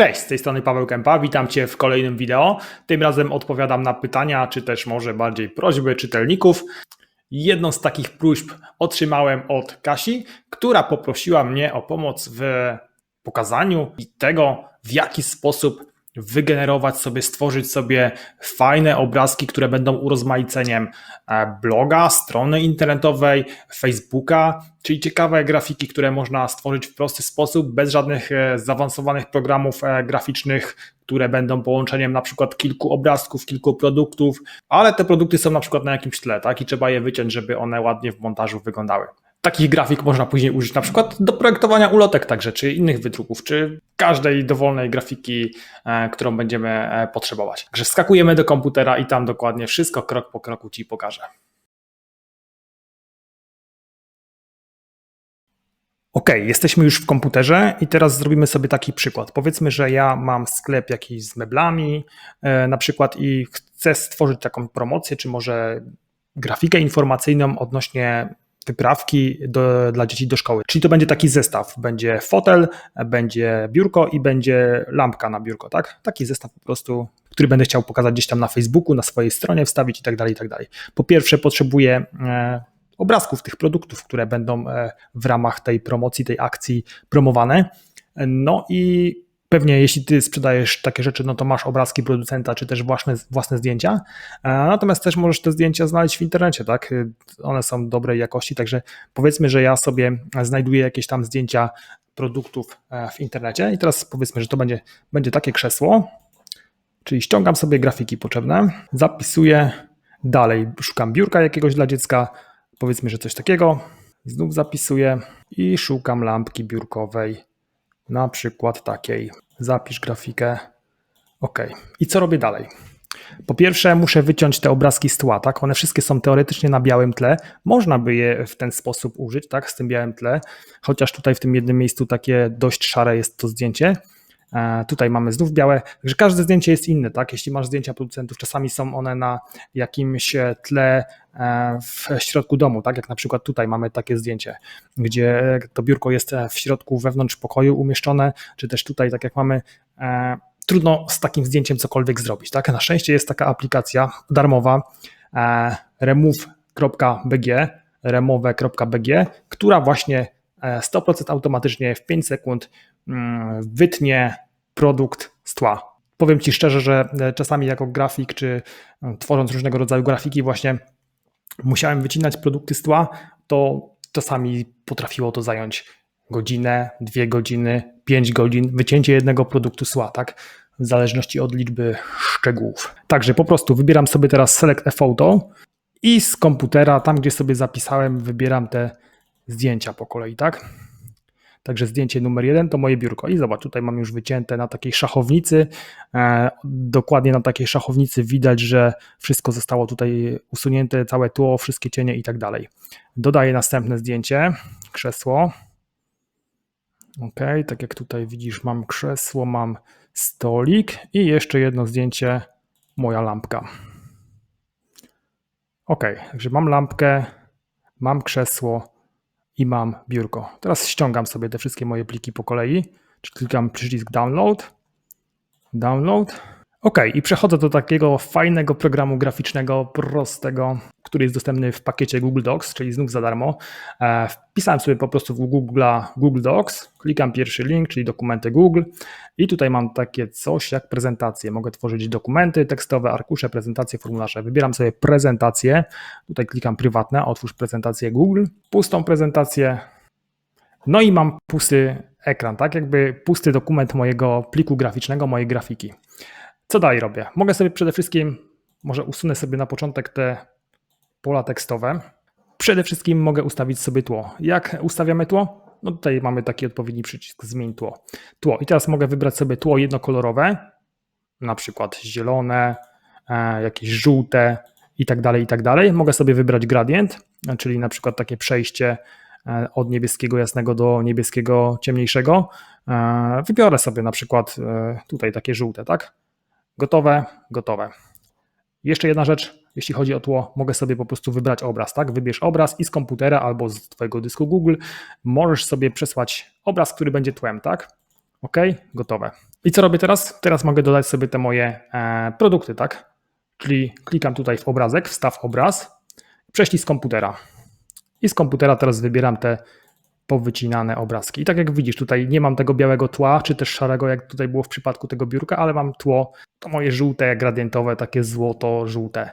Cześć, z tej strony Paweł Kępa, witam Cię w kolejnym wideo. Tym razem odpowiadam na pytania, czy też może bardziej prośby czytelników. Jedną z takich próśb otrzymałem od Kasi, która poprosiła mnie o pomoc w pokazaniu tego, w jaki sposób wygenerować sobie, stworzyć sobie fajne obrazki, które będą urozmaiceniem e, bloga, strony internetowej, Facebooka, czyli ciekawe grafiki, które można stworzyć w prosty sposób, bez żadnych e, zaawansowanych programów e, graficznych, które będą połączeniem na przykład kilku obrazków, kilku produktów, ale te produkty są na przykład na jakimś tle, tak? I trzeba je wyciąć, żeby one ładnie w montażu wyglądały. Takich grafik można później użyć na przykład do projektowania ulotek także, czy innych wydruków, czy każdej dowolnej grafiki, e, którą będziemy e, potrzebować. Także skakujemy do komputera i tam dokładnie wszystko krok po kroku Ci pokażę. Ok, jesteśmy już w komputerze i teraz zrobimy sobie taki przykład. Powiedzmy, że ja mam sklep jakiś z meblami, e, na przykład i chcę stworzyć taką promocję, czy może grafikę informacyjną odnośnie wyprawki do, dla dzieci do szkoły. Czyli to będzie taki zestaw. Będzie fotel, będzie biurko i będzie lampka na biurko, tak? Taki zestaw po prostu, który będę chciał pokazać gdzieś tam na Facebooku, na swojej stronie wstawić i tak dalej, i tak dalej. Po pierwsze potrzebuję e, obrazków tych produktów, które będą e, w ramach tej promocji, tej akcji promowane. No i Pewnie jeśli ty sprzedajesz takie rzeczy, no to masz obrazki producenta, czy też własne, własne zdjęcia. E, natomiast też możesz te zdjęcia znaleźć w internecie, tak? One są dobrej jakości, także powiedzmy, że ja sobie znajduję jakieś tam zdjęcia produktów e, w internecie i teraz powiedzmy, że to będzie, będzie takie krzesło, czyli ściągam sobie grafiki potrzebne, zapisuję dalej, szukam biurka jakiegoś dla dziecka, powiedzmy, że coś takiego, znów zapisuję i szukam lampki biurkowej na przykład takiej. Zapisz grafikę. OK. I co robię dalej? Po pierwsze, muszę wyciąć te obrazki z tła, tak? One wszystkie są teoretycznie na białym tle. Można by je w ten sposób użyć, tak? Z tym białym tle, chociaż tutaj w tym jednym miejscu takie dość szare jest to zdjęcie. E, tutaj mamy znów białe, także każde zdjęcie jest inne, tak? Jeśli masz zdjęcia producentów, czasami są one na jakimś tle e, w środku domu, tak? Jak na przykład tutaj mamy takie zdjęcie, gdzie to biurko jest w środku wewnątrz pokoju umieszczone, czy też tutaj, tak jak mamy e, trudno z takim zdjęciem cokolwiek zrobić. Tak? Na szczęście jest taka aplikacja darmowa remove.bg, remove.bg, która właśnie 100% automatycznie w 5 sekund Mm, wytnie produkt z tła. Powiem Ci szczerze, że e, czasami jako grafik, czy e, tworząc różnego rodzaju grafiki, właśnie musiałem wycinać produkty z tła, to czasami potrafiło to zająć godzinę, dwie godziny, pięć godzin, wycięcie jednego produktu z tła, tak? W zależności od liczby szczegółów. Także po prostu wybieram sobie teraz Select a Photo i z komputera, tam gdzie sobie zapisałem, wybieram te zdjęcia po kolei, tak? Także zdjęcie numer jeden to moje biurko. I zobacz, tutaj mam już wycięte na takiej szachownicy. E, dokładnie na takiej szachownicy widać, że wszystko zostało tutaj usunięte, całe tło, wszystkie cienie i tak dalej. Dodaję następne zdjęcie, krzesło. Ok, tak jak tutaj widzisz, mam krzesło, mam stolik i jeszcze jedno zdjęcie, moja lampka. Ok, także mam lampkę, mam krzesło, i mam biurko. Teraz ściągam sobie te wszystkie moje pliki po kolei, klikam przycisk download, download. Ok, i przechodzę do takiego fajnego programu graficznego, prostego, który jest dostępny w pakiecie Google Docs, czyli znów za darmo. E, wpisałem sobie po prostu w Google, Google Docs, klikam pierwszy link, czyli dokumenty Google i tutaj mam takie coś jak prezentacje. Mogę tworzyć dokumenty tekstowe, arkusze, prezentacje, formularze. Wybieram sobie prezentację, tutaj klikam prywatne, otwórz prezentację Google, pustą prezentację, no i mam pusty ekran, tak jakby pusty dokument mojego pliku graficznego, mojej grafiki. Co dalej robię? Mogę sobie przede wszystkim, może usunę sobie na początek te pola tekstowe. Przede wszystkim mogę ustawić sobie tło. Jak ustawiamy tło? No tutaj mamy taki odpowiedni przycisk zmień tło. Tło. I teraz mogę wybrać sobie tło jednokolorowe, na przykład zielone, e, jakieś żółte i tak dalej, i tak dalej. Mogę sobie wybrać gradient, czyli na przykład takie przejście e, od niebieskiego jasnego do niebieskiego ciemniejszego. E, wybiorę sobie na przykład tutaj takie żółte, tak? Gotowe, gotowe. Jeszcze jedna rzecz, jeśli chodzi o tło, mogę sobie po prostu wybrać obraz, tak? Wybierz obraz i z komputera albo z Twojego dysku Google możesz sobie przesłać obraz, który będzie tłem, tak? OK, gotowe. I co robię teraz? Teraz mogę dodać sobie te moje e, produkty, tak? Czyli klikam tutaj w obrazek, wstaw obraz, prześlij z komputera. I z komputera teraz wybieram te powycinane obrazki. I tak jak widzisz, tutaj nie mam tego białego tła, czy też szarego, jak tutaj było w przypadku tego biurka, ale mam tło, to moje żółte, gradientowe, takie złoto-żółte.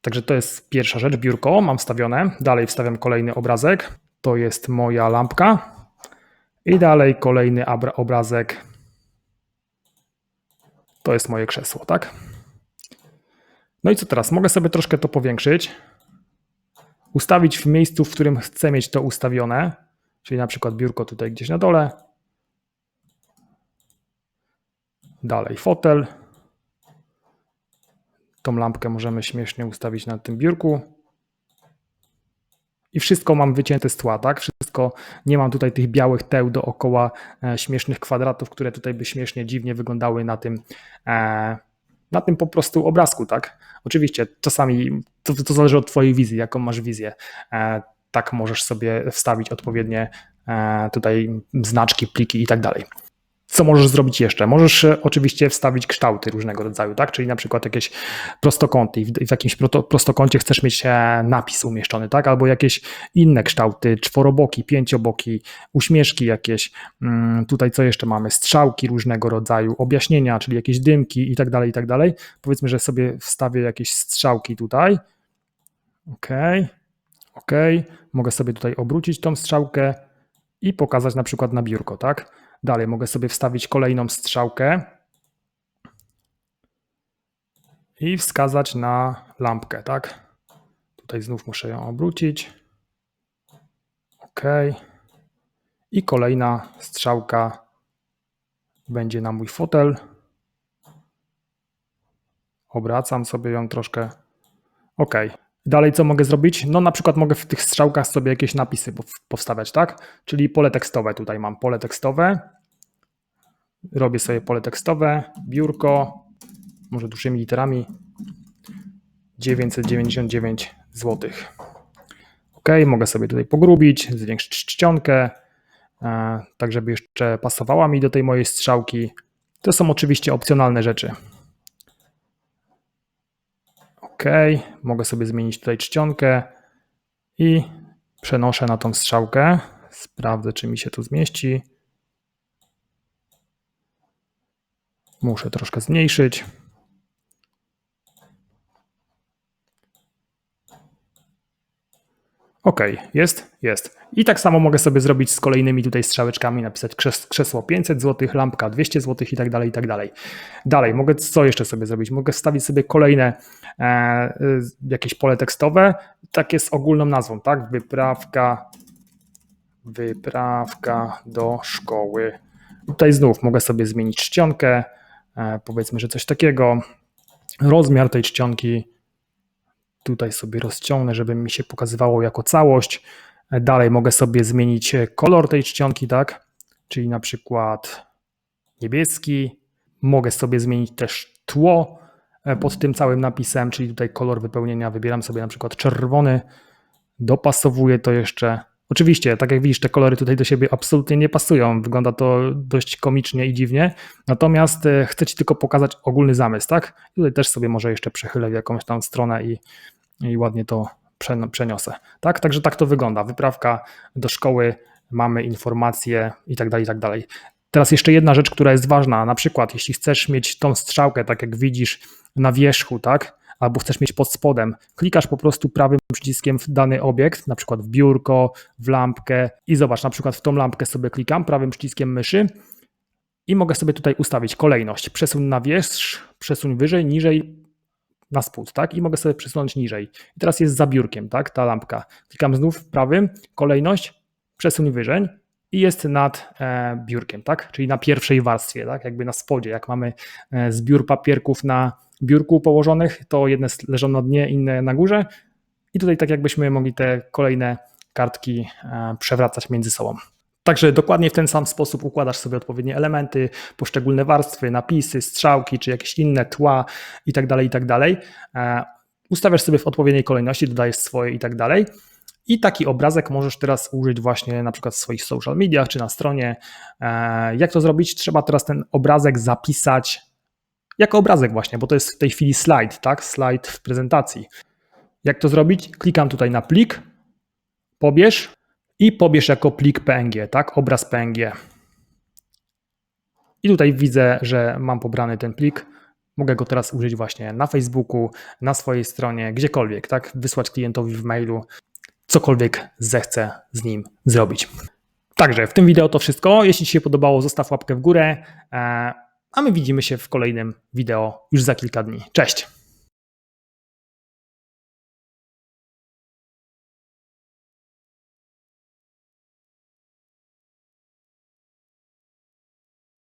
Także to jest pierwsza rzecz, biurko mam wstawione. Dalej wstawiam kolejny obrazek. To jest moja lampka. I dalej kolejny obrazek. To jest moje krzesło, tak? No i co teraz? Mogę sobie troszkę to powiększyć. Ustawić w miejscu, w którym chcę mieć to ustawione. Czyli na przykład biurko tutaj gdzieś na dole. Dalej fotel. Tą lampkę możemy śmiesznie ustawić na tym biurku. I wszystko mam wycięte z tła, tak? Wszystko, nie mam tutaj tych białych teł dookoła e, śmiesznych kwadratów, które tutaj by śmiesznie, dziwnie wyglądały na tym, e, na tym po prostu obrazku, tak? Oczywiście czasami to, to zależy od twojej wizji, jaką masz wizję. Tak możesz sobie wstawić odpowiednie e, tutaj znaczki, pliki i tak dalej. Co możesz zrobić jeszcze? Możesz e, oczywiście wstawić kształty różnego rodzaju, tak? Czyli na przykład jakieś prostokąty i w jakimś prostokącie chcesz mieć e, napis umieszczony, tak? Albo jakieś inne kształty, czworoboki, pięcioboki, uśmieszki jakieś. Mm, tutaj co jeszcze mamy? Strzałki różnego rodzaju, objaśnienia, czyli jakieś dymki i tak dalej, i tak dalej. Powiedzmy, że sobie wstawię jakieś strzałki tutaj. OK, OK. Mogę sobie tutaj obrócić tą strzałkę i pokazać na przykład na biurko, tak? Dalej mogę sobie wstawić kolejną strzałkę i wskazać na lampkę, tak? Tutaj znów muszę ją obrócić. OK. I kolejna strzałka będzie na mój fotel. Obracam sobie ją troszkę. OK. Dalej co mogę zrobić? No na przykład mogę w tych strzałkach sobie jakieś napisy powstawiać, tak? Czyli pole tekstowe tutaj mam, pole tekstowe. Robię sobie pole tekstowe, biurko, może dużymi literami 999 zł. OK, mogę sobie tutaj pogrubić, zwiększyć czcionkę, e, tak żeby jeszcze pasowała mi do tej mojej strzałki. To są oczywiście opcjonalne rzeczy. OK, mogę sobie zmienić tutaj czcionkę i przenoszę na tą strzałkę. Sprawdzę, czy mi się tu zmieści. Muszę troszkę zmniejszyć. OK, jest, jest. I tak samo mogę sobie zrobić z kolejnymi tutaj strzałeczkami, napisać krzesło 500 zł, lampka 200 zł i tak dalej, i tak dalej. Dalej, mogę co jeszcze sobie zrobić? Mogę wstawić sobie kolejne e, jakieś pole tekstowe, takie z ogólną nazwą, tak? Wyprawka, wyprawka do szkoły. Tutaj znów mogę sobie zmienić czcionkę, e, powiedzmy, że coś takiego. Rozmiar tej czcionki Tutaj sobie rozciągnę, żeby mi się pokazywało jako całość. Dalej mogę sobie zmienić kolor tej czcionki, tak? Czyli na przykład niebieski. Mogę sobie zmienić też tło e, pod tym całym napisem, czyli tutaj kolor wypełnienia. Wybieram sobie na przykład czerwony. Dopasowuję to jeszcze. Oczywiście, tak jak widzisz, te kolory tutaj do siebie absolutnie nie pasują. Wygląda to dość komicznie i dziwnie. Natomiast e, chcę Ci tylko pokazać ogólny zamysł, tak? Tutaj też sobie może jeszcze przechylę w jakąś tam stronę i, i ładnie to przeniosę. Tak? Także tak to wygląda. Wyprawka do szkoły, mamy informacje i tak dalej, i tak dalej. Teraz jeszcze jedna rzecz, która jest ważna. Na przykład, jeśli chcesz mieć tą strzałkę, tak jak widzisz na wierzchu, tak? Albo chcesz mieć pod spodem, klikasz po prostu prawym przyciskiem w dany obiekt, na przykład w biurko, w lampkę i zobacz, na przykład w tą lampkę sobie klikam prawym przyciskiem myszy i mogę sobie tutaj ustawić kolejność. Przesuń na wierzch, przesuń wyżej, niżej, na spód, tak? I mogę sobie przesunąć niżej. I teraz jest za biurkiem, tak? Ta lampka. Klikam znów prawym, kolejność, przesuń wyżej i jest nad e, biurkiem, tak? Czyli na pierwszej warstwie, tak? Jakby na spodzie, jak mamy e, zbiór papierków na biurku położonych, to jedne leżą na dnie, inne na górze. I tutaj tak jakbyśmy mogli te kolejne kartki e, przewracać między sobą. Także dokładnie w ten sam sposób układasz sobie odpowiednie elementy, poszczególne warstwy, napisy, strzałki, czy jakieś inne tła itd., tak itd. Tak e, ustawiasz sobie w odpowiedniej kolejności, dodajesz swoje i tak dalej. I taki obrazek możesz teraz użyć właśnie na przykład w swoich social mediach czy na stronie. E, Jak to zrobić? Trzeba teraz ten obrazek zapisać jako obrazek właśnie, bo to jest w tej chwili slajd, tak? Slajd w prezentacji. Jak to zrobić? Klikam tutaj na plik, pobierz i pobierz jako plik PNG, tak? Obraz PNG. I tutaj widzę, że mam pobrany ten plik. Mogę go teraz użyć właśnie na Facebooku, na swojej stronie, gdziekolwiek, tak? Wysłać klientowi w mailu, cokolwiek zechcę z nim zrobić. Także w tym wideo to wszystko. Jeśli Ci się podobało, zostaw łapkę w górę, e, a my widzimy się w kolejnym wideo już za kilka dni. Cześć!